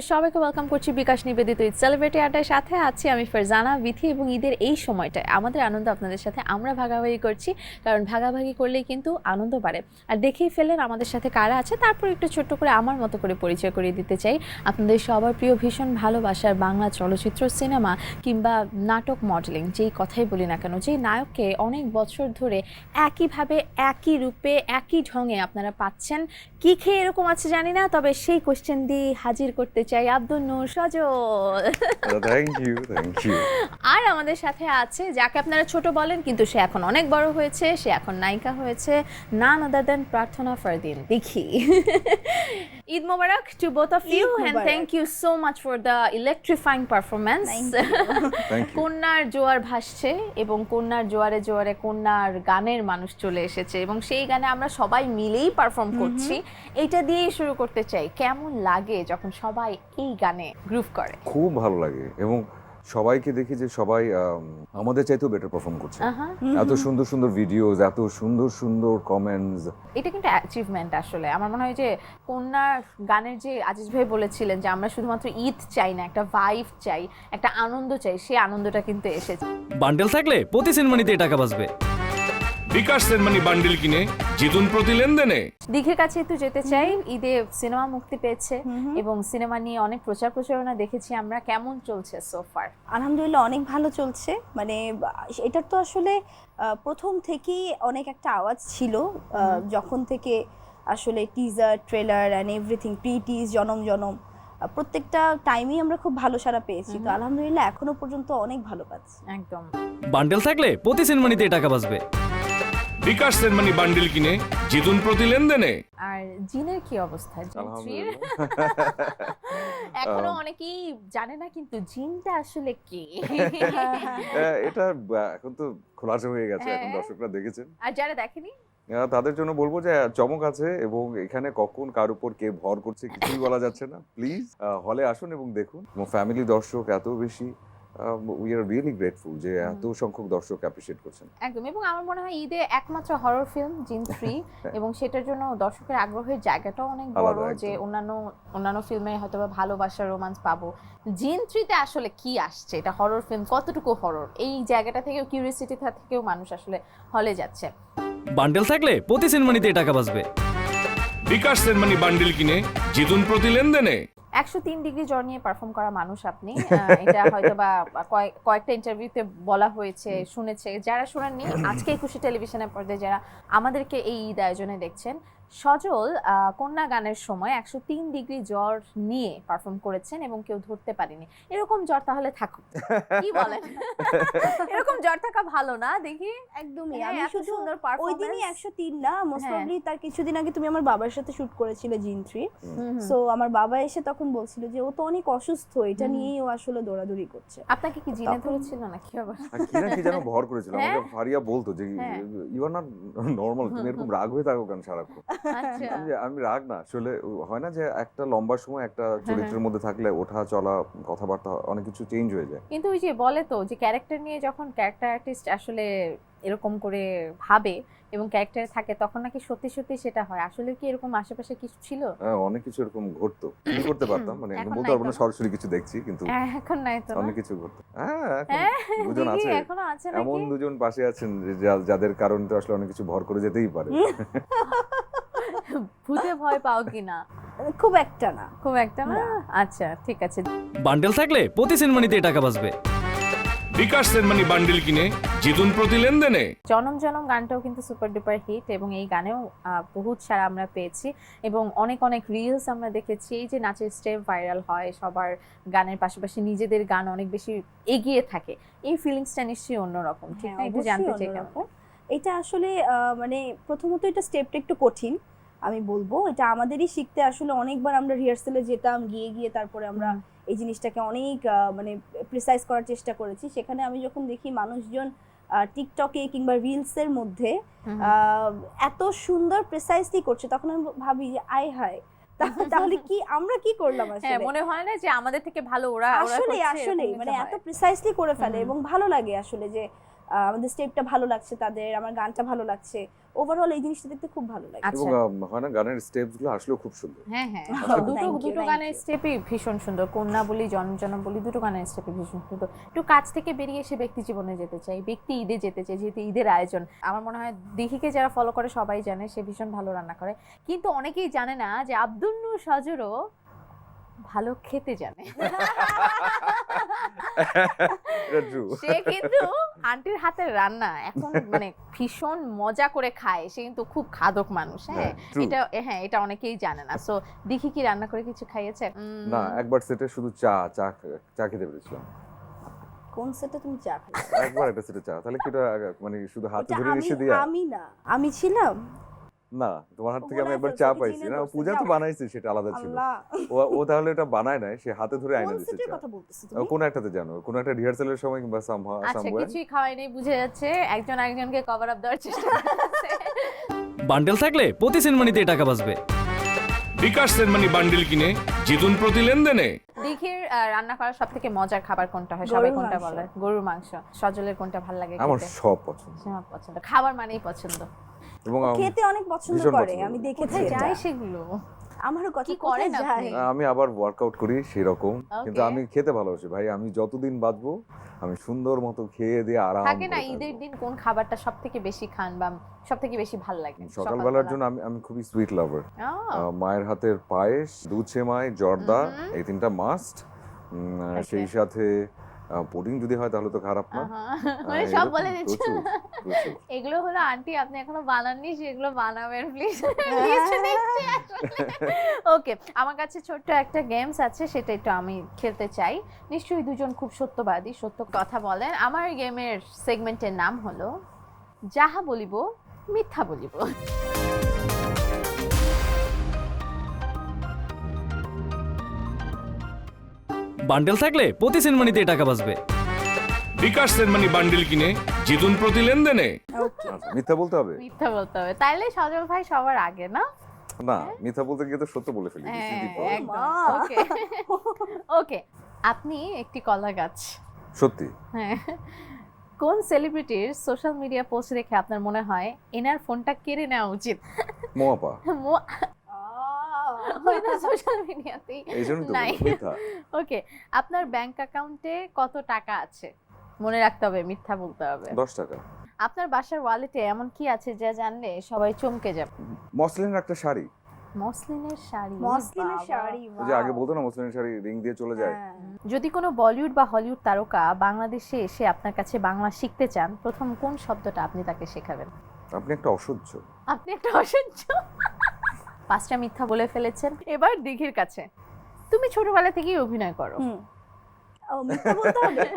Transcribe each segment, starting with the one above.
সবাইকে ওয়েলকাম করছি বিকাশ নিবেদিত ঈদ সেলিব্রিটি আড্ডার সাথে আছি আমি ফারজানা বিথি এবং ঈদের এই সময়টায় আমাদের আনন্দ আপনাদের সাথে আমরা ভাগাভাগি করছি, কারণ ভাগাভাগি করলেই কিন্তু আনন্দ বাড়ে। আর দেখেই ফেলেন আমাদের সাথে কারা আছে, তারপর একটু ছোট্ট করে আমার মতো করে পরিচয় করিয়ে দিতে চাই। আপনাদের সবার প্রিয় ভীষণ ভালোবাসার বাংলা চলচ্চিত্র সিনেমা কিংবা নাটক মডেলিং যেই কথাই বলি না কেন, যেই নায়ককে অনেক বছর ধরে একইভাবে, একই রূপে, একই ঢঙে আপনারা পাচ্ছেন। কি খেয়ে এরকম আছে জানি না, তবে সেই কোশ্চেন দিয়ে হাজির করতে চাই Abdul Nur Sajal thank you thank you আর আমাদের সাথে আছে যাকে আপনারা ছোট বলেন কিন্তু সে এখন অনেক বড় হয়েছে সে এখন নায়িকা হয়েছে নান আদার দেন প্রার্থনা ফারদিন দেখি Eid Mubarak to both of you and thank you so much for the electrifying you কন্যার জোয়ার ভাসছে এবং কন্যার জোয়ারে জোয়ারে কন্যার গানের মানুষ চলে এসেছে এবং সেই গানে আমরা সবাই মিলেই পারফর্ম করছি। এটা দিয়েই শুরু করতে চাই কেমন লাগে যখন সবাই এই গানে গ্রুভ করে। খুব ভালো লাগে এবং সবাইকে দেখি যে সবাই আম, আমাদের চাইতেও বেটার পারফর্ম করছে। এত সুন্দর সুন্দর ভিডিওস এত সুন্দর সুন্দর কমেন্টস এটা কিন্তু অ্যাচিভমেন্ট আসলে। আমার মনে হয় যে কন্যার গানের যে আজিজ ভাই বলেছিলেন যে আমরা শুধুমাত্র ঈদ চাই না একটা ভাইভ চাই একটা আনন্দ চাই সেই আনন্দটা কিন্তু এসেছে। বান্ডেল থাকলে প্রতি সেনমানিতে টাকা বাঁচবে। বিকাশ সেনমানি বান্ডিল কিনে জিতুন প্রতি লেনদেনে। দিঘের কাছে একটু যেতে চাই ঈদে সিনেমা মুক্তি পেয়েছে এবং সিনেমা নিয়ে অনেক প্রচার প্রচারণা দেখেছি আমরা কেমন চলছে সোফার আলহামদুলিল্লাহ অনেক ভালো চলছে। মানে এটার তো আসলে প্রথম থেকেই অনেক একটা আওয়াজ ছিল আহ, যখন থেকে আসলে teaser trailer and everything pre tease জনম জনম প্রত্যেকটা টাইমেই আমরা খুব ভালো সারা পেয়েছি। তো আলহামদুলিল্লাহ এখনও পর্যন্ত অনেক ভালো পাচ্ছি। একদম। বান্ডেল থাকলে প্রতি সেনমানিতে টাকা বাঁচবে। বিকাশ সেনমানি বান্ডিল কিনে জিতুন প্রতি লেনদেনে। আর জিনের কি অবস্থা? জিন থ্রির? আলহামদুলিল্লাহ এখনও অনেকেই জানে না কিন্তু জিনটা আসলে কি? এটা এখন তো খোলাসা হয়ে গেছে এখন হ্যাঁ। দর্শকরা দেখেছেন। আর যারা দেখেনি? তাদের জন্য বলব যে চমক আছে এবং এখানে কখন কার উপর কে ভর করছে কিছুই বলা যাচ্ছে না। প্লিজ হলে আসুন এবং দেখুন। ফ্যামিলি দর্শক এত বেশি উই আর রিয়েলি গ্রেটফুল যে এত সংখ্যক দর্শক অ্যাপ্রিসিয়েট করছেন। একদম এবং আমার মনে হয় ঈদে একমাত্র হরর ফিল্ম জিন থ্রি এবং সেটার জন্য দর্শকের আগ্রহের জায়গাটাও অনেক বড় যে অন্যান্য অন্যান্য ফিল্মে হয়তো বা ভালোবাসা রোমান্স পাবো। জিন থ্রিতে আসলে কি আসছে? এটা হরর ফিল্ম কতটুকু হরর এই জায়গাটা থেকেও কিউরিয়াসিটি থেকেও মানুষ আসলে হলে যাচ্ছে। বান্ডেল থাকলে প্রতি সেনমানিতে টাকা বাঁচবে। বিকাশ সেনমানি বান্ডিল কিনে জিতুন প্রতি লেনদেনে। একশো তিন ডিগ্রি জ্বর নিয়ে পারফর্ম করা মানুষ আপনি। এটা হয়তো বা কয়েক- কয়েকটা ইন্টারভিউতে বলা হয়েছে, শুনেছে। যারা শোনেননি, আজকে একুশে টেলিভিশনের পর্দায় যারা আমাদেরকে এই ঈদ আয়োজনে দেখছেন সজল আহ, কন্যা গানের সময় একশো তিন ডিগ্রি জ্বর নিয়ে পারফর্ম করেছেন এবং কেউ ধরতে পারেনি। এরকম জ্বর তাহলে থাকুক কি বলেন? এরকম জ্বর থাকা ভালো না দেখি। একদমই হ্যাঁ, আমি শুধু সুন্দর ওই দিনই একশো তিন না মোস্ট হ্যাঁ। প্রবলি তার কিছুদিন আগে তুমি আমার বাবার সাথে শুট করেছিলে জিন থ্রি। সো আমার বাবা এসে তখন বলছিল যে ও তো অনেক অসুস্থ এটা নিয়েই ও আসলে দৌড়াদৌড়ি করছে। আপনাকে কি জিনে ধরেছিল নাকি আবার? কি না কি যেন ভর করেছিল হ্যাঁ? আমাকে ফারিয়া বলতো যে হ্যাঁ। ইউ আর নট নর্মাল তুমি এরকম রাগ হয়ে থাকো কেন সারাক্ষণ? আমি আমি রাগ না। আসলে হয় না যে একটা লম্বা সময় একটা হ্যাঁ, চরিত্রের মধ্যে থাকলে ওঠা চলা কথাবার্তা অনেক কিছু চেঞ্জ হয়ে যায়। কিন্তু ওই যে বলে তো যে ক্যারেক্টার নিয়ে যখন ক্যারেক্টার আর্টিস্ট আসলে এরকম করে ভাবে এবং ক্যারেক্টারে থাকে তখন নাকি সত্যি সত্যি সেটা হয়। আসলে কি এরকম আশেপাশে কিছু ছিল? হ্যাঁ, অনেক কিছু এরকম ঘটতো। কি করতে পারতাম? মানে বলতে পারব না সরাসরি কিছু দেখছি কিন্তু হ্যাঁ, এখন নাই তো অনেক কিছু ঘটতো। হ্যাঁ হ্যাঁ দুজন আছে। এখনও আছে এমন দুজন পাশে আছেন যাদের কারণে তো আসলে অনেক কিছু ভর করে যেতেই পারে। ভূতে ভয় পাও কিনা খুব একটা না। খুব একটা না? আচ্ছা ঠিক আছে। বান্ডেল থাকলে প্রতি সেনমানিতে টাকা বাঁচবে। বিকাশ সেনমানি বান্ডিল কিনে জিতুন প্রতি লেনদেনে। জনম জনম গানটাও কিন্তু সুপার ডুপার হিট এবং এই গানেও বহুত সারা আমরা পেয়েছি এবং অনেক অনেক রিলস আমরা দেখেছি। এই যে নাচের স্টেপ ভাইরাল হয় সবার গানের পাশাপাশি নিজেদের গান অনেক বেশি এগিয়ে থাকে। এই ফিলিংসটা নিশ্চয়ই অন্যরকম। ঠিক হ্যাঁ, না একটু জানতে চাই। এটা আসলে আহ, মানে প্রথমত এটা স্টেপটা একটু কঠিন। আমি বলব এটা আমাদেরই শিখতে আসলে অনেকবার আমরা রিহার্সালে যেতাম গিয়ে গিয়ে তারপরে আমরা এই জিনিসটাকে অনেক মানে প্রিসাইজ করার চেষ্টা করেছি। সেখানে আমি যখন দেখি মানুষজন টিকটকে কিংবা রিলসের মধ্যে এত সুন্দর প্রিসাইজলি করছে তখন আমি ভাবি যে আয় হায় তাহলে কি আমরা কি করলাম হ্যাঁ আসলে? মনে হয় না যে আমাদের থেকে ভালো ওরা আসলে আসলে মানে এত। প্রিসাইসলি করে ফেলে এবং ভালো লাগে আসলে যে আমাদের স্টেপটা ভালো লাগছে তাদের আমার গানটা ভালো লাগছে ওভারঅল এই জিনিসটা দেখতে খুব ভালো লাগে। আচ্ছা। এবং হয় না? গানের স্টেপসগুলো আসলেও খুব সুন্দর। হ্যাঁ হ্যাঁ। Oh, দুটো দুটো গানের. স্টেপই ভীষণ সুন্দর। কন্যা বলি জনম জনম বলি দুটো গানের স্টেপই ভীষণ সুন্দর। একটু কাজ থেকে বেরিয়ে এসে ব্যক্তি জীবনে যেতে চাই ব্যক্তি ঈদে যেতে চাই যেহেতু ঈদের আয়োজন। আমার মনে হয় দিঘিকে যারা ফলো করে সবাই জানে সে ভীষণ ভালো রান্না করে। কিন্তু অনেকেই জানে না যে আব্দুল নূর সজরও ভালো খেতে জানে। এটা সে কিন্তু আন্টির হাতের রান্না এখন মানে ভীষণ মজা করে খায়। সে কিন্তু খুব খাদক মানুষ হ্যাঁ? হ্যাঁ, এটা হ্যাঁ এটা অনেকেই জানে না। সো দেখি কি রান্না করে কিছু খাইয়েছে? না একবার সেটে শুধু চা চা চা খেতে পেরেছিলাম। কোন সেটে তুমি চা খাবে একবার একটা সেটে চা তাহলে কি মানে শুধু হাতে ধরে এসে দিয়া? আমি না আমি ছিলাম না তোমার হাত থেকে আমি একবার চা পাইছি না? পূজা তো বানাইছে সেটা আলাদা ছিল। ও ও তাহলে এটা বানায় নাই সে হাতে ধরে আইনা তুমি? কোন একটাতে জানো? কোন একটা রিহার্সালের সময় কিংবা সামহাও আচ্ছা কিছুই খাওয়াই নেই বুঝে যাচ্ছে। একজন আরেকজনকে কভার আপ দেওয়ার চেষ্টা করছে। বান্ডেল থাকলে প্রতি সেনমানিতে টাকা বাঁচবে। বিকাশ সেনমানি বান্ডিল কিনে জিতুন প্রতি লেনদেনে। দিঘির রান্না করার সব থেকে মজার খাবার কোনটা হয়? সবাই কোনটা। বলে? গরুর মাংস। সজলের কোনটা ভালো লাগে আমার সব পছন্দ। আমার পছন্দ। খাবার মানেই পছন্দ। এবং খেতে অনেক পছন্দ করে আমি দেখেছি যায় সেগুলো? আমারও কথা কি করেন যায়? আমি আবার ওয়ার্কআউট করি সেই রকম কিন্তু আমি খেতে ভালোবাসি। ভাই আমি যতদিন বাঁচবো আমি সুন্দর মতো খেয়ে দিয়ে আরাম থাকে না ঈদের দিন কোন খাবারটা সব থেকে বেশি খান বা সব থেকে বেশি ভালো লাগে? সকালবেলার জন্য আমি আমি খুবই সুইট লাভার মায়ের হাতের পায়েস দুধ সেমাই জর্দা. এই তিনটা মাস্ট সেই সাথে পুডিং যদি হয় তাহলে তো খারাপ না। মানে সব বলে দিচ্ছ। এগুলো হলো আন্টি আপনি এখনও বানাননি সেগুলো বানাবেন প্লিজ ওকে আমার কাছে ছোট্ট একটা গেমস আছে সেটা একটু আমি খেলতে চাই। নিশ্চয়ই দুজন খুব সত্যবাদী সত্য কথা বলেন। আমার গেমের সেগমেন্টের নাম হলো যাহা বলিব মিথ্যা বলিব। বান্ডেল থাকলে প্রতি সেনমানিতে টাকা বাঁচবে। বিকাশ সেনমানি বান্ডিল কিনে জিতুন প্রতি লেনদেনে। মিথ্যা বলতে হবে? মিথ্যা বলতে হবে। তাইলে সজল ভাই সবার আগে না? না মিথ্যা বলতে গিয়ে তো সত্য বলে ফেলি হ্যাঁ, একদম। ওকে। ওকে আপনি একটি কলা গাছ। সত্যি? হ্যাঁ। কোন সেলিব্রিটির সোশ্যাল মিডিয়া পোস্ট দেখে আপনার মনে হয় এনার ফোনটা কেড়ে নেওয়া উচিত? মোয়াপা সোশ্যাল মিডিয়াতেই? নাই। ওকে আপনার ব্যাংক অ্যাকাউন্টে কত টাকা আছে? মনে রাখতে হবে মিথ্যা বলতে হবে। দশ টাকা। আপনার বাসার ওয়ালেটে এমন কি আছে যা জানলে সবাই চমকে যাবে? মসলিনের একটা শাড়ি। মসলিনের শাড়ি? মসলিনের শাড়ি ওই যে আগে বলতো না মসলিনের শাড়ি রিং দিয়ে চলে যায়। হ্যাঁ। যদি কোনো বলিউড বা হলিউড তারকা বাংলাদেশে এসে আপনার কাছে বাংলা শিখতে চান প্রথম কোন শব্দটা আপনি তাকে শেখাবেন? আপনি একটা অসহ্য। আপনি একটা অসহ্য? পাঁচটা মিথ্যা বলে ফেলেছেন। এবার দিঘির কাছে। তুমি ছোটবেলা থেকেই অভিনয় করো। মিথ্যা বলতে হবে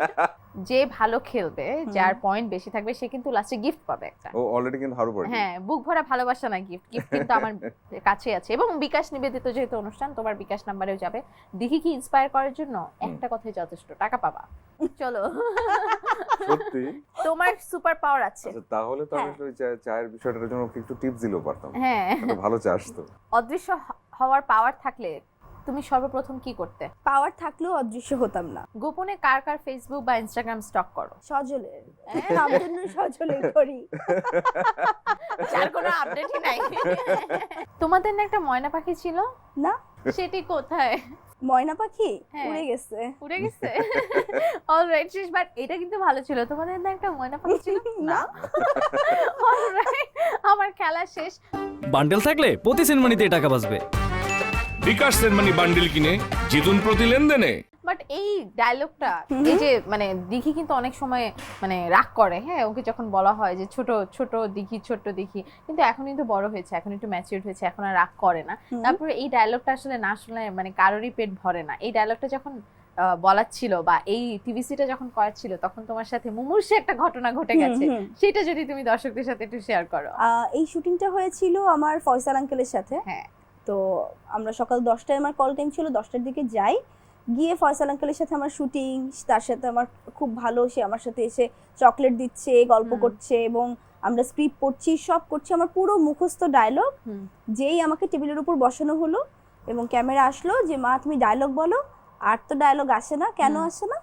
যে ভালো খেলবে যার পয়েন্ট বেশি থাকবে সে কিন্তু লাস্টে গিফট পাবে একটা। ও অলরেডি কিন্তু হারু পার্টি হ্যাঁ বুক ভরা ভালোবাসা না গিফট গিফট কিন্তু আমার কাছে আছে। এবং বিকাশ নিবেদিত যেহেতু অনুষ্ঠান তোমার বিকাশ নাম্বারেও যাবে। দিঘি কি ইন্সপায়ার করার জন্য? একটা কথাই যথেষ্ট টাকা পাবা। চলো। সত্যি? তোমার সুপার পাওয়ার আছে। আচ্ছা তাহলে তো আমি হ্যাঁ। ওই চায়ের বিষয়টার জন্য একটু টিপস দিলেও পারতাম। হ্যাঁ। ভালো চা আসতো অদৃশ্য হওয়ার পাওয়ার থাকলে তুমি সর্বপ্রথম কি করতে? পাওয়ার থাকলেও অদৃশ্য হতাম না। গোপনে কার কার ফেসবুক বা ইনস্টাগ্রাম স্টক করো? সজলের। জন্য সজলে করি যার কোনো আপডেটই নাই। তোমাদের না একটা ময়না পাখি ছিল? না। সেটি কোথায়? ময়না পাখি? হ্যাঁ। উড়ে গেছে। উড়ে গেছে? অলরাইট শেষ বাট এটা কিন্তু ভালো ছিল। তোমাদের না একটা ময়না পাখি ছিল? না। অলরাইট আমার খেলা শেষ। বান্ডেল থাকলে প্রতি সেনমানিতে টাকা বাঁচবে। বিকাশ সেনমানি বান্ডিল কিনে জিতুন প্রতি লেনদেনে। বাট এই ডায়লগটা এই যে মানে দিঘি কিন্তু অনেক সময় মানে রাগ করে হ্যাঁ? ওকে যখন বলা হয় যে ছোট ছোট দিঘি ছোট দিঘি। কিন্তু এখন কিন্তু বড় হয়েছে এখন একটু ম্যাচিউর হয়েছে এখন আর রাগ করে না। তারপরে এই ডায়লগটা আসলে না শুনলে মানে কারোরই পেট ভরে না। এই ডায়লগটা যখন বলার ছিল বা এই টিভিসিটা যখন করার ছিল তখন তোমার সাথে মুমূর্ষে একটা ঘটনা ঘটে গেছে। সেটা যদি তুমি দর্শকদের সাথে একটু শেয়ার করো। আহ, এই শুটিংটা হয়েছিল আমার ফয়সাল আঙ্কেলের সাথে। হ্যাঁ। তো আমরা সকাল দশটায় আমার কল টাইম ছিল দশটার দিকে যাই। গিয়ে ফয়সাল আঙ্কেলের সাথে আমার শুটিং তার সাথে আমার খুব ভালো সে আমার সাথে এসে চকলেট দিচ্ছে গল্প করছে এবং আমরা স্ক্রিপ্ট পড়ছি সব করছি। আমার পুরো মুখস্থ ডায়লগ যেই আমাকে টেবিলের উপর বসানো হলো এবং ক্যামেরা আসলো যে মা তুমি ডায়লগ বলো আর তো ডায়লগ আসে না কেন আসে না?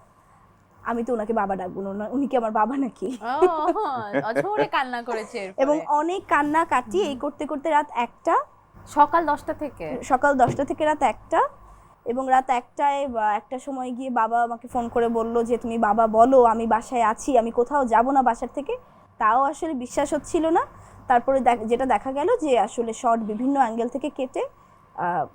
আমি তো ওনাকে বাবা ডাকবো না উনি কি আমার বাবা নাকি? কান্না করেছে এবং অনেক কান্না কাটি এই করতে করতে রাত একটা সকাল দশটা থেকে? সকাল দশটা থেকে রাত একটা। এবং রাত একটায় বা একটা সময় গিয়ে বাবা আমাকে ফোন করে বলল যে, তুমি বাবা বলো, আমি বাসায় আছি, আমি কোথাও যাব না বাসার থেকে। তাও আসলে বিশ্বাস হচ্ছিল না। তারপরে যেটা দেখা গেল যে আসলে শর্ট বিভিন্ন অ্যাঙ্গেল থেকে কেটে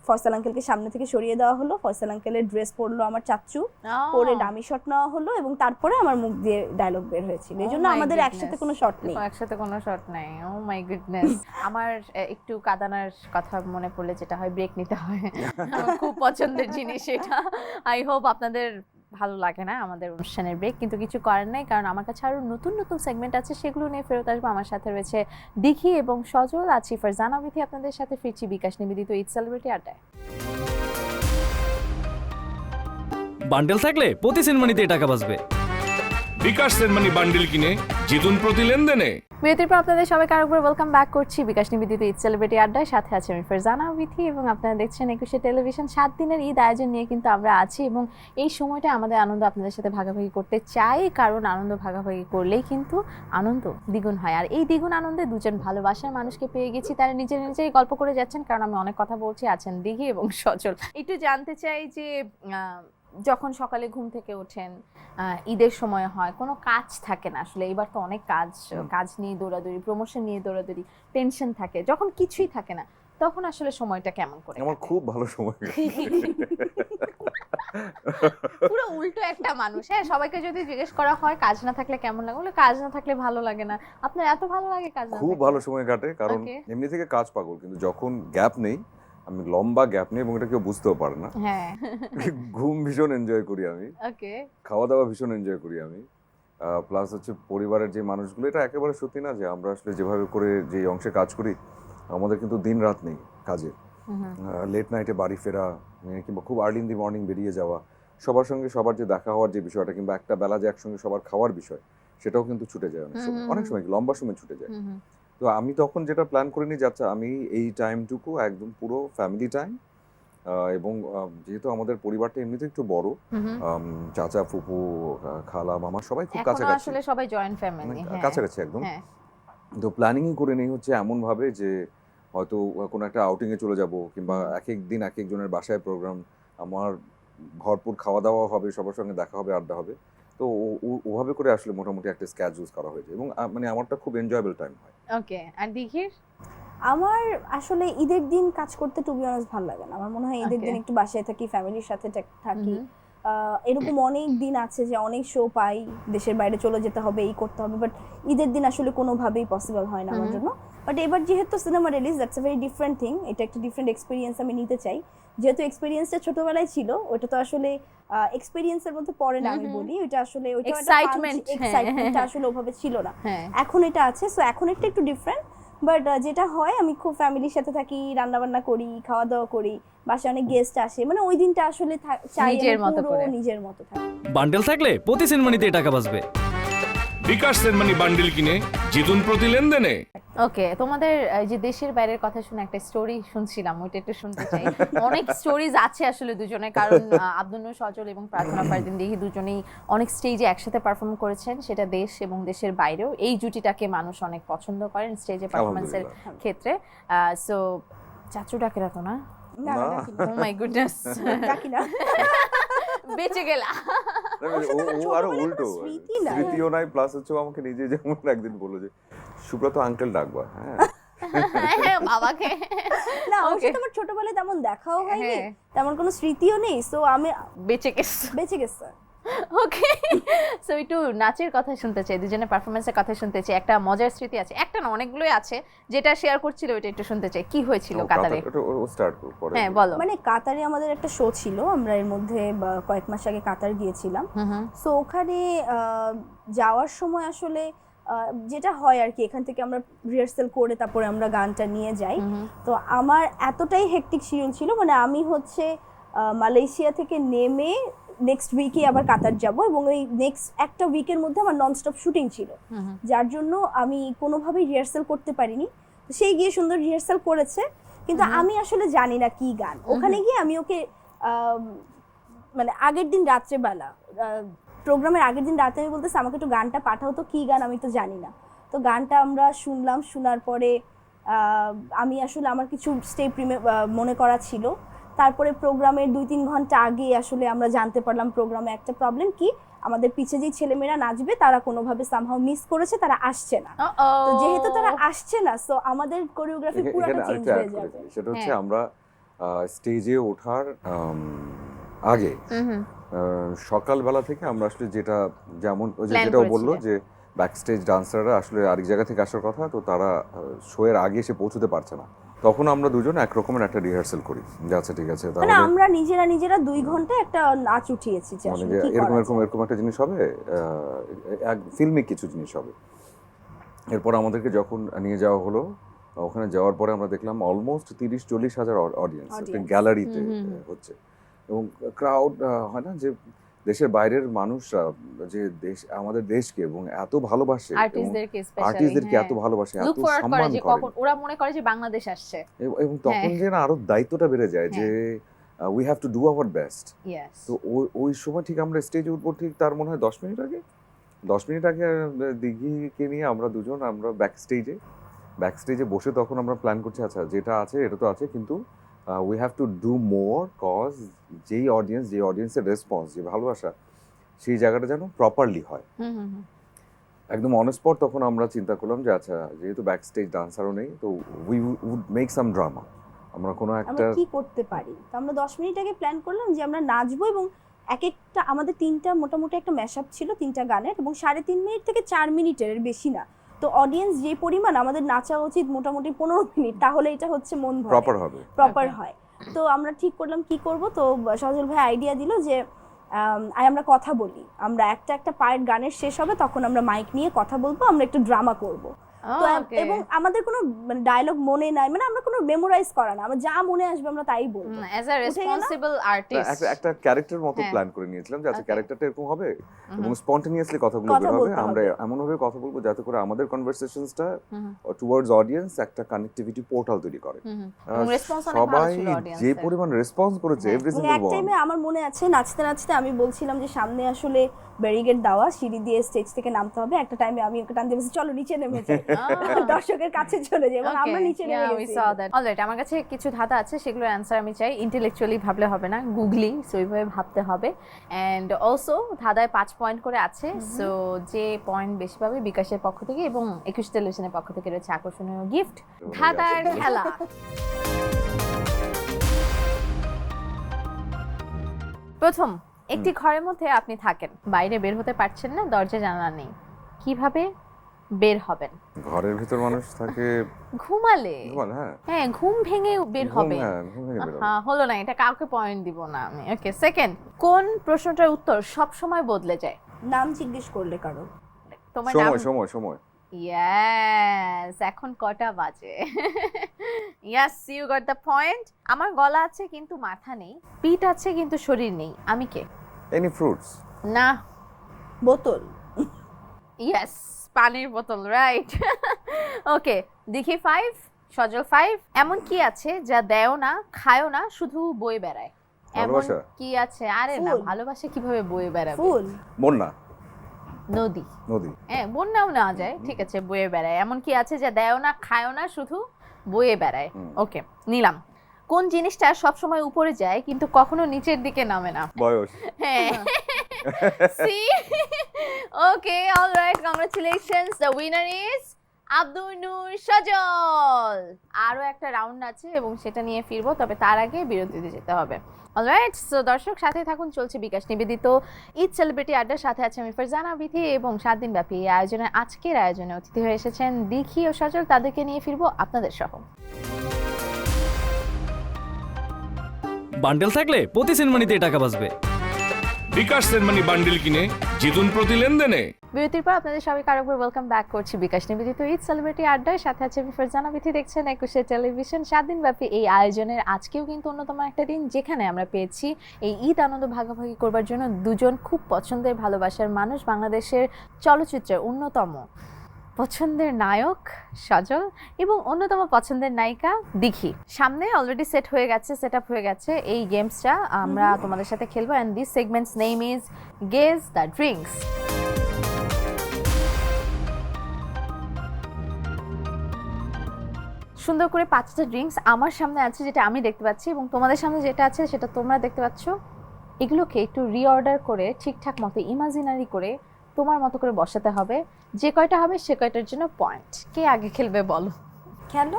ফয়সাল আঙ্কেলকে সামনে থেকে সরিয়ে দেওয়া হলো। ফয়সাল আঙ্কেলের ড্রেস পরলো আমার চাচু পরে ডামি শট নেওয়া হলো এবং তারপরে আমার মুখ দিয়ে ডায়লগ বের হয়েছিল। এই Oh জন্য আমাদের একসাথে কোনো শট নেই। একসাথে কোনো শট নাই। ও মাই গুডনেস আমার একটু কাদানার কথা মনে পড়লে যেটা হয় ব্রেক নিতে হয়। খুব পছন্দের জিনিস এটা। আই হোপ আপনাদের ভালো লাগে না আমাদের অনুষ্ঠানের ব্রেক কিন্তু কিছু করার নাই, কারণ আমার কাছে আরও নতুন নতুন সেগমেন্ট আছে, সেগুলো নিয়ে ফেরত আসব। আমার সাথে রয়েছে দিঘি এবং সজল আছি। ফারজানা বিধি আপনাদের সাথে ফিরছি বিকাশ নিবেদিত ঈদ সেলিব্রিটি আড্ডায়। বান্ডেল থাকলে প্রতি সেনমানিতে টাকা বাঁচবে। বিকাশ সেনমানি বান্ডিল কিনে জিতুন প্রতি লেনদেনে। বিরতির আপনাদের সবাইকে আরেকবার ওয়েলকাম ব্যাক করছি বিকাশ নিবেদিত ঈদ সেলিব্রিটি আড্ডায়। সাথে আছে আমি ফারজানা বিথি এবং আপনারা দেখছেন একুশে টেলিভিশন সাত দিনের ঈদ আয়োজন নিয়ে কিন্তু আমরা আছি এবং এই সময়টা আমাদের আনন্দ আপনাদের সাথে ভাগাভাগি করতে চাই, কারণ আনন্দ ভাগাভাগি করলেই কিন্তু আনন্দ দ্বিগুণ হয়। আর এই দ্বিগুণ আনন্দে দুজন ভালোবাসার মানুষকে পেয়ে গেছি। তারা নিজের নিজেই গল্প করে যাচ্ছেন, কারণ আমি অনেক কথা বলছি, আছেন দিঘি এবং সচল একটু জানতে চাই যে যখন সকালে ঘুম থেকে ওঠেন ঈদের সময় হয় কোনো কাজ থাকে না আসলে। এবার তো অনেক কাজ কাজ নিয়ে দৌড়াদৌড়ি প্রমোশন নিয়ে দৌড়াদৌড়ি টেনশন থাকে যখন কিছুই থাকে না তখন আসলে সময়টা কেমন করে আমার খুব ভালো সময় পুরো উল্টো একটা মানুষ। হ্যাঁ সবাইকে যদি জিজ্ঞেস করা হয় কাজ না থাকলে কেমন লাগে? বলে কাজ না থাকলে ভালো লাগে না। আপনার এত ভালো লাগে কাজ না খুব ভালো সময় কাটে কারণ এমনি থেকে কাজ পাগল কিন্তু যখন গ্যাপ নেই আমি লম্বা গ্যাপ নেই এবং এটা কেউ বুঝতেও পারে না। হ্যাঁ। ঘুম ভীষণ এনজয় করি আমি। ওকে। খাওয়া দাওয়া ভীষণ এনজয় করি আমি। প্লাস হচ্ছে পরিবারের যে মানুষগুলো এটা একেবারে সত্যি না যে আমরা আসলে যেভাবে করে যে অংশে কাজ করি আমাদের কিন্তু দিন রাত নেই কাজে। লেট নাইটে বাড়ি ফেরা কিংবা খুব আর্লি ইন দি মর্নিং বেরিয়ে যাওয়া সবার সঙ্গে সবার যে দেখা হওয়ার যে বিষয়টা কিংবা একটা বেলা যে একসঙ্গে সবার খাওয়ার বিষয় সেটাও কিন্তু ছুটে যায় অনেক সময়। অনেক সময় লম্বা সময় ছুটে যায়। তো আমি তখন যেটা প্ল্যান করে নিয়ে যাচ্ছি আমি এই টাইমটুকু একদম পুরো ফ্যামিলি টাইম এবং যেহেতু আমাদের পরিবারটা এমনিতে একটু বড় চাচা ফুপু খালা মামা সবাই খুব কাছাকাছি। আসলে সবাই জয়েন্ট মানে ফ্যামিলি কাছাকাছি একদম। হ্যাঁ। তো প্ল্যানিংই করে নেই হচ্ছে এমন ভাবে যে হয়তো কোনো একটা আউটিং এ চলে যাব কিংবা এক এক দিন এক একজনের বাসায় প্রোগ্রাম আমার ভরপুর খাওয়া দাওয়া হবে সবার সঙ্গে দেখা হবে আড্ডা হবে। তো ওভাবে করে আসলে মোটামুটি একটা স্ক্যাজুস করা হয়েছে এবং মানে আমারটা খুব এনজয়েবল টাইম হয়। ওকে আর দিঘির? আমার আসলে ঈদের দিন কাজ করতে টু বি অনেস্ট ভালো লাগে না। আমার মনে হয় ঈদের দিন একটু বাসায় থাকি ফ্যামিলির সাথে থাকি আহ, এরকম অনেক দিন আছে যে অনেক শো পাই দেশের বাইরে চলে যেতে হবে এই করতে হবে বাট ঈদের দিন আসলে কোনোভাবেই পসিবল হয় না আমার জন্য। বাট এবার যেহেতু cinema release that's a very different thing এটা একটা ডিফারেন্ট এক্সপিরিয়েন্স আমি নিতে চাই। যেহেতু এক্সপিরিয়েন্সটা ছোটবেলায় ছিল ওটা তো আসলে এক্সপিরিয়েন্সের মধ্যে পড়ে না আমি। বলি ওটা আসলে ওটা হ্যাঁ, এক্সাইটমেন্টটা। আসলে ওভাবে ছিল না হ্যাঁ এখন এটা আছে সো এখন এটা একটু ডিফারেন্ট বাট যেটা হয় আমি খুব ফ্যামিলির সাথে থাকি রান্না বান্না করি খাওয়া দাওয়া করি বাসায় অনেক গেস্ট আসে মানে ওই দিনটা আসলে চাই নিজের মতো করে। নিজের মতো থাকি বান্ডেল থাকলে প্রতি সেনমানিতে টাকা বাঁচবে বিকাশ সেনমানি বান্ডিল কিনে জিতুন প্রতি লেনদেনে। ওকে তোমাদের এই যে দেশের বাইরের কথা শুনে একটা স্টোরি শুনছিলাম ওইটা একটু শুনতে চাই। অনেক স্টোরিজ আছে আসলে দুজনে কারণ আহ, আব্দুল নূর সজল এবং প্রার্থনা ফারদিন দেখি দুজনেই অনেক স্টেজে একসাথে পারফর্ম করেছেন সেটা দেশ এবং দেশের বাইরেও। এই জুটিটাকে মানুষ অনেক পছন্দ করেন স্টেজে পারফরমেন্সের। ক্ষেত্রে। সো চাচু ডাকে না। না না, না। ডাকি ও মাই গুডনেস ডাকি না। বেঁচে গেলা ও ও আরও ছোটবেলায় উল্টো। কোনো স্মৃতি নাই। স্মৃতিও নাই প্লাস হচ্ছে আমাকে নিজে যেমন একদিন বলল যে সুব্রত আঙ্কেল ডাকবা। হ্যাঁ। হ্যাঁ, বাবাকে। না ওর সাথে আমার ছোটবেলায় তেমন দেখাও হয়নি হ্যাঁ। তেমন কোনো স্মৃতিও নেই তো আমি বেঁচে গেছে। বেঁচে গেছে ওকে সো একটু নাচের কথা শুনতে চাই দুজনের পারফরমেন্সের কথা শুনতে চাই একটা মজার স্মৃতি আছে একটা না অনেকগুলোই আছে যেটা শেয়ার করছিল ওটা একটু শুনতে চাই কি হয়েছিল কাতারে হ্যাঁ বলো। মানে কাতারে আমাদের একটা শো ছিল আমরা এর মধ্যে কয়েক মাস আগে কাতার গিয়েছিলাম। সো ওখানে আহ, যাওয়ার সময় আসলে আহ, যেটা হয় আর কি এখান থেকে আমরা রিহার্সেল করে তারপরে আমরা গানটা নিয়ে যাই। তো আমার এতটাই হেকটিক শিডিউল ছিল মানে আমি হচ্ছে মালয়েশিয়া থেকে নেমে নেক্সট উইকে আবার কাতার যাব এবং ওই নেক্সট একটা উইকের মধ্যে আমার ননস্টপ শুটিং ছিল। যার জন্য আমি কোনোভাবেই রিহার্সেল করতে পারিনি। সেই গিয়ে সুন্দর রিহার্সাল করেছে কিন্তু আমি আসলে জানি না কি গান। ওখানে গিয়ে আমি ওকে মানে আগের দিন রাত্রেবেলা প্রোগ্রামের আগের দিন রাতে আমি বলতেছি আমাকে একটু গানটা পাঠাও তো কী গান? আমি তো জানি না। তো গানটা আমরা শুনলাম শোনার পরে আহ, আমি আসলে আমার কিছু স্টেপ মনে করা ছিল। তারপরে প্রোগ্রামের দুই তিন ঘণ্টা আগে আসলে আমরা জানতে পারলাম প্রোগ্রামে একটা প্রবলেম কি আমাদের পিছে যেই ছেলেমেয়েরা নাচবে তারা কোনোভাবে সামহাও মিস করেছে তারা আসছে না। তো যেহেতু তারা আসছে না সো আমাদের কোরিওগ্রাফি পুরোটা চেঞ্জ হয়ে যাবে। সেটা হচ্ছে হ্যাঁ। আমরা স্টেজে ওঠার আগে সকালবেলা থেকে আমরা আসলে যেটা যেমন যে যেটাও বলল যে ব্যাক স্টেজ ডান্সাররা আসলে আরেক জায়গা থেকে আসার কথা তো তারা শোয়ের আগে এসে পৌঁছতে পারছে না। তখন আমরা দুজন এক রকমের একটা রিহার্সাল করি। যে আচ্ছা ঠিক আছে মানে তাহলে আমরা নিজেরা নিজেরা দুই ঘণ্টা একটা নাচ উঠিয়েছি মানে এরকম এরকম এরকম একটা জিনিস হবে এক ফিল্মিক কিছু জিনিস হবে। এরপর আমাদেরকে যখন নিয়ে যাওয়া হলো ওখানে যাওয়ার পরে আমরা দেখলাম অলমোস্ট তিরিশ চল্লিশ হাজার অডিয়েন্স একটা গ্যালারিতে। হচ্ছে। এবং ক্রাউড হয় না যে দেশের বাইরের মানুষরা যে দেশ আমাদের দেশকে এবং এত ভালোবাসে আর্টিস্টদেরকে এত ভালোবাসে এত সম্মান করে। কখন ওরা মনে করে যে বাংলাদেশ আসছে। এবং তখন হ্যাঁ। যে না আরও দায়িত্বটা বেড়ে যায় যে we have to do our best তো ওই ওই সময় ঠিক আমরা স্টেজে উঠবো ঠিক তার মনে হয় দশ মিনিট আগে? দশ মিনিট আগে দিঘিকে নিয়ে আমরা দুজন আমরা ব্যাক স্টেজে ব্যাক স্টেজে বসে তখন আমরা প্ল্যান করছি আচ্ছা যেটা আছে এটা তো আছে কিন্তু we have to do more cause যেই অডিয়েন্স যেই অডিয়েন্সের রেসপন্স যে ভালোবাসা সেই জায়গাটা যেন প্রপারলি হয়। একদম অন স্পট তখন আমরা চিন্তা করলাম যে আচ্ছা যেহেতু ব্যাক স্টেজ ডান্সারও নেই তো we would make some drama আমরা কোনো একটা কি করতে পারি? তো আমরা দশ মিনিট আগে প্ল্যান করলাম যে আমরা নাচবো এবং এক একটা আমাদের তিনটা মোটামুটি একটা ম্যাশআপ ছিল তিনটা গানের এবং সাড়ে তিন মিনিট থেকে চার মিনিটের বেশি না। তো অডিয়েন্স যে পরিমাণ আমাদের নাচা উচিত মোটামুটি পনেরো মিনিট তাহলে এটা হচ্ছে মন প্রপার হবে। প্রপার হয়। তো আমরা ঠিক করলাম কি করব? তো সজল ভাই আইডিয়া দিল যে আর আমরা কথা বলি। আমরা একটা একটা পার্ট গানের শেষ হবে তখন আমরা মাইক নিয়ে কথা বলব আমরা একটু ড্রামা করব। তো এবং আমাদের কোনো মানে ডায়লগ মনে নাই মানে আমরা কোনো মেমোরাইজ করা না আমরা যা মনে আসবে আমরা তাই বলব। A responsible না, artist. একটা একটা ক্যারেক্টার মতো। প্ল্যান করে নিয়েছিলাম যে আচ্ছা ক্যারেক্টারটা এরকম হবে হুম, এবং স্পন্টেনিয়াসলি কথাগুলো বের হবে আমরা এমন ভাবে কথা বলব যাতে করে আমাদের কনভারসেশনসটা টুয়ার্ডস অডিয়েন্স একটা কানেক্টিভিটি পোর্টাল তৈরি করে। ভালো সবাই যে পরিমাণ রেসপন্স করেছে। এভরি সিঙ্গেল ওয়ান টাইমে আমার মনে আছে নাচতে নাচতে আমি বলছিলাম যে সামনে আসলে ব্যারিগেড দেওয়া সিঁড়ি দিয়ে স্টেজ থেকে নামতে হবে একটা টাইমে আমি ওকে টান দিয়ে বলছি চলো নিচে নেমে যাই। Ah. দর্শকের কাছে চলে যাই এবং আমরা নিচে নেমে গেছি। অলরাইট আমার কাছে কিছু ধাঁধা আছে সেগুলোর অ্যান্সার আমি চাই। ইন্টেলেকচুয়ালি ভাবলে হবে না গুগলি সো ওইভাবে ভাবতে হবে। অ্যান্ড অলসো ধাঁধায় পাঁচ পয়েন্ট করে আছে সো যে পয়েন্ট বেশি পাবে বিকাশের পক্ষ থেকে এবং একুশ টেলিভিশনের পক্ষ থেকে রয়েছে আকর্ষণীয় গিফট ধাঁধার খেলা। প্রথম একটি ঘরের মধ্যে আপনি থাকেন বাইরে বের হতে পারছেন না দরজা জানালা নেই। কীভাবে? বের হবেন। ঘরের ভিতর মানুষ থাকে। ঘুমালে? হ্যাঁ। হ্যাঁ ঘুম ভেঙে বের হবে। হ্যাঁ, ঘুম ভেঙে বের হবে। হ্যাঁ হলো না এটা কাউকে পয়েন্ট দিব না আমি। ওকে সেকেন্ড কোন প্রশ্নটার উত্তর সব সময় বদলে যায়? নাম জিজ্ঞেস করলে কারও। তোমার নাম? সময় সময়। সময় ইয়েস এখন কটা বাজে? Yes you got the point আমার গলা আছে কিন্তু মাথা নেই পিঠ আছে কিন্তু শরীর নেই। আমি কে? এনি ফ্রুটস না। বোতল। ইয়েস পানির বোতল রাইট ওকে দেখি ফাইভ সজল ফাইভ এমন কি আছে যা দেও না খায়ও না শুধু বয়ে বেড়ায়? এমন কি আছে? আরে না। ভালোবাসা কীভাবে বয়ে বেড়াবে? ফুল। বন্যা। নদী। নদী। হ্যাঁ বন্যাও না যায় ঠিক আছে বয়ে বেড়ায়। এমন কি আছে যা দেও না খায়ও না শুধু বয়ে বেড়ায়? ওকে নিলাম। কোন জিনিসটা সবসময় উপরে যায় কিন্তু কখনো নিচের দিকে নামে না? বয়স। হ্যাঁ। See okay alright congratulations the winner is Abdul Nur Sajal আরও একটা রাউন্ড আছে এবং সেটা নিয়ে ফিরবো, তবে তার আগে বিরতিতে যেতে হবে। অলরাইট সো দর্শক সাথে থাকুন, চলছে বিকাশ নিবেদিত ঈদ সেলিব্রিটি আড্ডার। সাথে আছে আমি ফারজানা বিথি এবং সাত দিন ব্যাপী এই আয়োজনে, আজকের আয়োজনে অতিথি হয়ে এসেছেন দিঘি ও সজল। তাদেরকে নিয়ে ফিরবো আপনাদের সহ। বান্ডেল থাকলে প্রতি সিনেমানিতে টাকা বাঁচবে। বিকাশ সেনমানি বান্ডিল কিনে জিতুন প্রতি লেনদেনে। বিরতির পর আপনাদের সবাইকে আরেকবার ওয়েলকাম ব্যাক করছি বিকাশ নিবেদিত ঈদ সেলিব্রিটি আড্ডায়। সাথে আছে আমি ফারজানা বিথি দেখছেন একুশে টেলিভিশন সাত দিন ব্যাপী এই আয়োজনের আজকেও কিন্তু অন্যতম একটা দিন, যেখানে আমরা পেয়েছি এই ঈদ আনন্দ ভাগাভাগি করবার জন্য দুজন খুব পছন্দের ভালোবাসার মানুষ, বাংলাদেশের চলচ্চিত্রের অন্যতম। পছন্দের নায়ক সজল এবং অন্যতম পছন্দের নায়িকা দিঘি। সামনে অলরেডি সেট হয়ে গেছে সেট আপ হয়ে গেছে এই গেমসটা আমরা তোমাদের সাথে খেলব and this segment's name is guess the drinks সুন্দর করে পাঁচটা ড্রিঙ্কস আমার সামনে আছে যেটা আমি দেখতে পাচ্ছি এবং তোমাদের সামনে যেটা আছে সেটা তোমরা দেখতে পাচ্ছ। এগুলোকে একটু রিঅর্ডার করে ঠিকঠাক মতো ইমাজিনারি করে তোমার মতো করে বসাতে হবে। যে কয়টা হবে সে কয়টার জন্য পয়েন্ট কে আগে খেলবে বলো? খেলো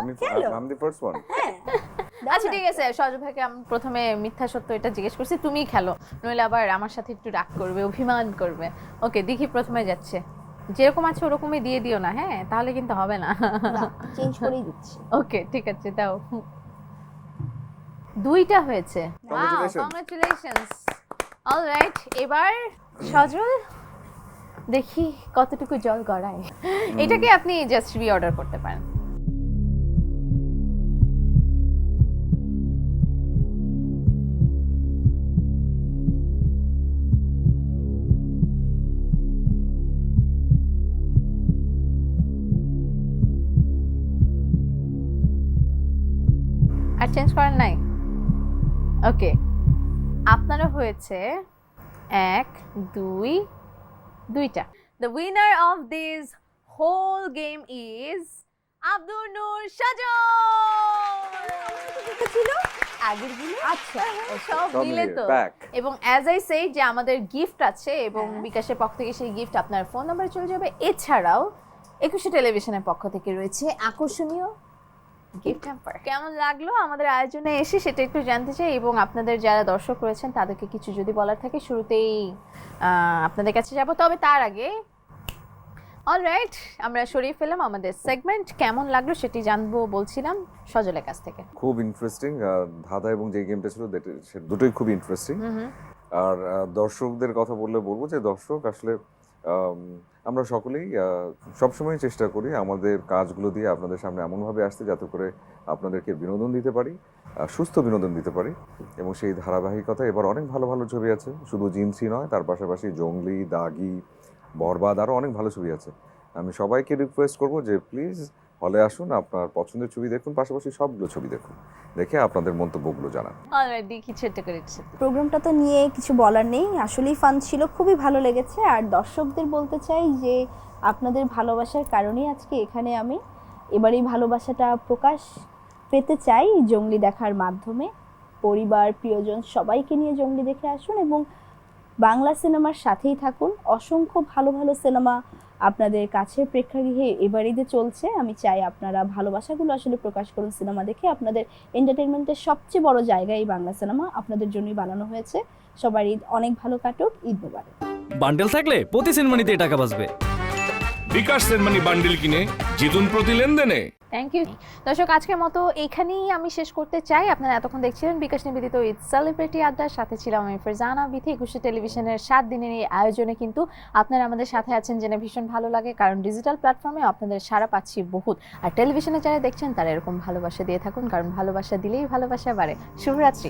আমি। আমি দি ফার্স্ট ওয়ান হ্যাঁ। আচ্ছা ঠিক আছে সহজ ভাইকে আমি প্রথমে মিথ্যা সত্য এটা জিজ্ঞেস করছি তুমিই খেলো। নইলে আবার আমার সাথে একটু রাগ করবে অভিমান করবে। ওকে দেখি প্রথমে যাচ্ছে। যেরকম আছে ওরকমই দিয়ে দিও না হ্যাঁ? তাহলে কিন্তু হবে না। চেঞ্জ করেই দিচ্ছি। ওকে ঠিক আছে দাও। দুইটা হয়েছে. কংগ্রাচুলেশনস অলরাইট এবার সজল দেখি কতটুকু জল গড়ায়। এটাকে আপনি জাস্ট রিঅর্ডার করতে পারেন। আর চেঞ্জ করার নাই? ওকে আপনারও হয়েছে এক দুই দুইটা। The winner of this whole game is Abdul Nur ছিল? আগেরগুলো? আচ্ছা সব সব মিলে তো। এবং অ্যাজ আই সেই যে আমাদের গিফট আছে এবং হ্যাঁ। বিকাশের পক্ষ থেকে সেই গিফট আপনার ফোন নাম্বারে চলে যাবে। এছাড়াও একুশে টেলিভিশনের পক্ষ থেকে রয়েছে আকর্ষণীয় গিফট হ্যাম্পার কেমন লাগল আমাদের আয়োজনে এসে সেটা একটু জানতে চাই এবং আপনাদের যারা দর্শক রয়েছেন তাদেরকে কিছু যদি বলার থাকে শুরুতেই আপনাদের কাছে যাব। তবে তার আগে অলরাইট আমরা সরিয়ে ফেললাম আমাদের সেগমেন্ট কেমন লাগল সেটি জানব বলছিলাম সজলের কাছ থেকে। খুব ইন্টারেস্টিং ধাঁধা এবং যে গেমটা ছিল দুটোই খুব ইন্টারেস্টিং আর দর্শকদের কথা বললে বলব যে দর্শক আসলে আমরা সকলেই সবসময় চেষ্টা করি আমাদের কাজগুলো দিয়ে আপনাদের সামনে এমনভাবে আসতে যাতে করে আপনাদেরকে বিনোদন দিতে পারি সুস্থ বিনোদন দিতে পারি। এবং সেই ধারাবাহিকতা এবার অনেক ভালো ভালো ছবি আছে। শুধু জিন্সি নয়, তার পাশাপাশি জঙ্গলি, দাগি, বরবাদ আরও অনেক ভালো ছবি আছে। আমি সবাইকে রিকোয়েস্ট করব যে প্লিজ হলে আসুন আপনার পছন্দের ছবি দেখুন পাশাপাশি সবগুলো ছবি দেখুন। দেখে আপনাদের মন্তব্যগুলো জানান। অলরাইট দেখি প্রোগ্রামটা তো নিয়ে কিছু বলার নেই। আসলেই ফান ছিল খুবই ভালো লেগেছে। আর দর্শকদের বলতে চাই যে আপনাদের ভালোবাসার কারণেই আজকে এখানে আমি এবার এই ভালোবাসাটা প্রকাশ পেতে চাই জঙ্গলি দেখার মাধ্যমে। পরিবার প্রিয়জন সবাইকে নিয়ে জঙ্গলি দেখে আসুন এবং বাংলা সিনেমার সাথেই থাকুন। অসংখ্য ভালো ভালো সিনেমা আপনাদের কাছে প্রেক্ষাগৃহে এবার ঈদে চলছে, আমি চাই আপনারা ভালোবাসাগুলো আসলে প্রকাশ করুন সিনেমা দেখে। আপনাদের এন্টারটেনমেন্টের সবচেয়ে বড় জায়গা এই বাংলা সিনেমা আপনাদের জন্যই বানানো হয়েছে। সবার ঈদ অনেক ভালো কাটুক, ঈদ মোবারক। বান্ডেল থাকলে প্রতি সিনেমা নিতে টাকা বাঁচবে। বিকাশ সেনমানি বান্ডিল কিনে জিতুন প্রতি লেনদেনে। থ্যাংক ইউ দর্শক, আজকের মতো এখানেই আমি শেষ করতে চাই। আপনারা এতক্ষণ দেখছিলেন বিকাশ নিবেদিত ঈদ সেলিব্রিটি আড্ডার সাথে ছিলাম আমি ফারজানা বিথি। একুশে টেলিভিশনের সাত দিনের এই আয়োজনে কিন্তু আপনারা আমাদের সাথে আছেন জেনে ভীষণ ভালো লাগে, কারণ ডিজিটাল প্ল্যাটফর্মে আপনাদের সারা পাচ্ছি বহুত। আর টেলিভিশনে যারা দেখছেন, তারা এরকম ভালোবাসা দিয়ে থাকুন, কারণ ভালোবাসা দিলেই ভালোবাসা বাড়ে। শুভরাত্রি।